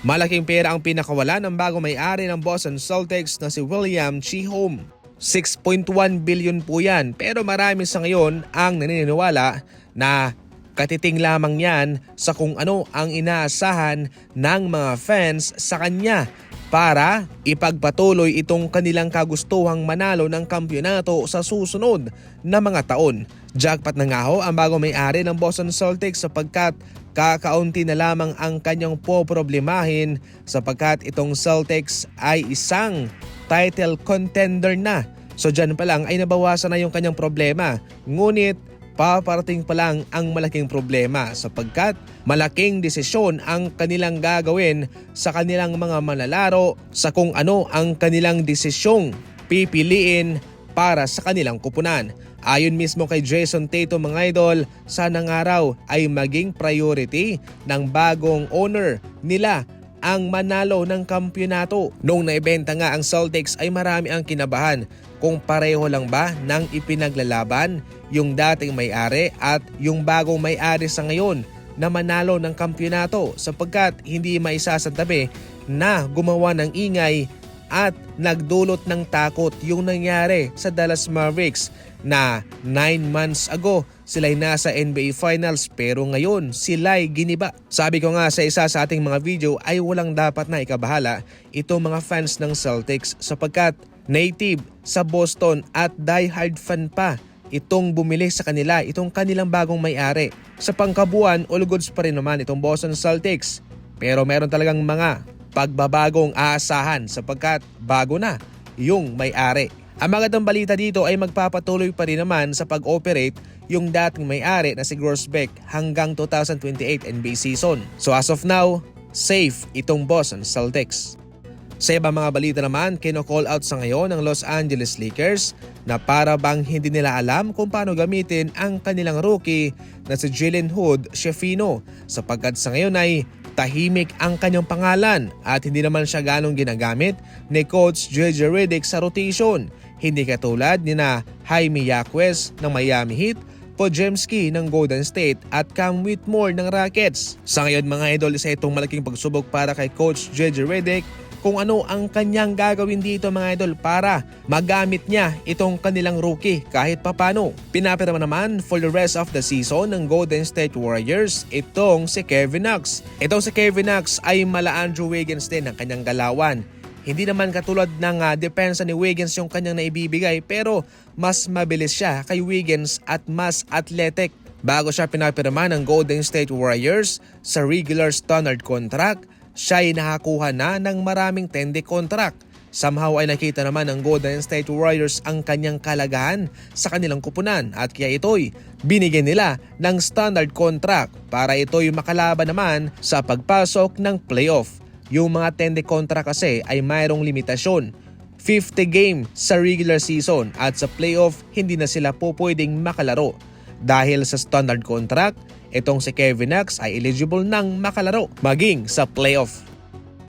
Malaking pera ang pinakawala ng bago may-ari ng Boston Celtics na si William Chihome. 6.1 billion po yan pero marami sa ngayon ang naniniwala na katiting lamang yan sa kung ano ang inaasahan ng mga fans sa kanya para ipagpatuloy itong kanilang kagustuhang manalo ng kampyonato sa susunod na mga taon. Jackpot na nga ho ang bago may-ari ng Boston Celtics sapagkat kakaunti na lamang ang kanyang poproblemahin sapagkat itong Celtics ay isang title contender na. So dyan pa lang ay nabawasan na yung kanyang problema. Ngunit paparating pa lang ang malaking problema sapagkat malaking desisyon ang kanilang gagawin sa kanilang mga manlalaro sa kung ano ang kanilang desisyong pipiliin para sa kanilang kupunan. Ayon mismo kay Jason Tatum mga idol, sana nga raw ay maging priority ng bagong owner nila ang manalo ng kampyonato. Noong naibenta nga ang Celtics ay marami ang kinabahan kung pareho lang ba ng ipinaglalaban yung dating may-ari at yung bagong may-ari sa ngayon na manalo ng kampyonato sapagkat hindi maisasantabi na gumawa ng ingay at nagdulot ng takot yung nangyari sa Dallas Mavericks na 9 months ago sila'y nasa NBA Finals pero ngayon sila'y giniba. Sabi ko nga sa isa sa ating mga video ay walang dapat na ikabahala itong mga fans ng Celtics sapagkat native sa Boston at diehard fan pa itong bumili sa kanila, itong kanilang bagong may-ari. Sa pangkabuan, all goods pa rin naman itong Boston Celtics. Pero meron talagang mga pagbabagong aasahan sapagkat bago na yung may-ari. Ang magandang balita dito ay magpapatuloy pa rin naman sa pag-operate yung dating may-ari na si Grossbeck hanggang 2028 NBA season. So as of now, safe itong Boston Celtics. Sa ibang mga balita naman, kino-call out sa ngayon ng Los Angeles Lakers na para bang hindi nila alam kung paano gamitin ang kanilang rookie na si Jalen Hood Shefino sapagkat sa ngayon ay tahimik ang kanyang pangalan at hindi naman siya ganong ginagamit ni Coach JJ Redick sa rotation. Hindi katulad ni na Jaime Yaquez ng Miami Heat Podziemski ng Golden State at Cam Whitmore ng Rockets. Sa ngayon mga idol, isa itong malaking pagsubok para kay Coach JJ Redick kung ano ang kanyang gagawin dito mga idol para magamit niya itong kanilang rookie kahit papano. Pinapirma naman for the rest of the season ng Golden State Warriors itong si Kevin Knox. Itong si Kevin Knox ay mala Andrew Wiggins din ang kanyang galawan. Hindi naman katulad ng uh, depensa ni Wiggins yung kanyang naibibigay pero mas mabilis siya kay Wiggins at mas athletic. Bago siya pinapirma ng Golden State Warriors sa regular standard contract, siya ay nakakuha na ng maraming tende contract. Somehow ay nakita naman ng Golden State Warriors ang kanyang kalagahan sa kanilang kupunan at kaya ito'y binigyan nila ng standard contract para ito'y makalaban naman sa pagpasok ng playoff. Yung mga tende contract kasi ay mayroong limitasyon. 50 game sa regular season at sa playoff hindi na sila po pwedeng makalaro. Dahil sa standard contract, itong si Kevin Knox ay eligible nang makalaro maging sa playoff.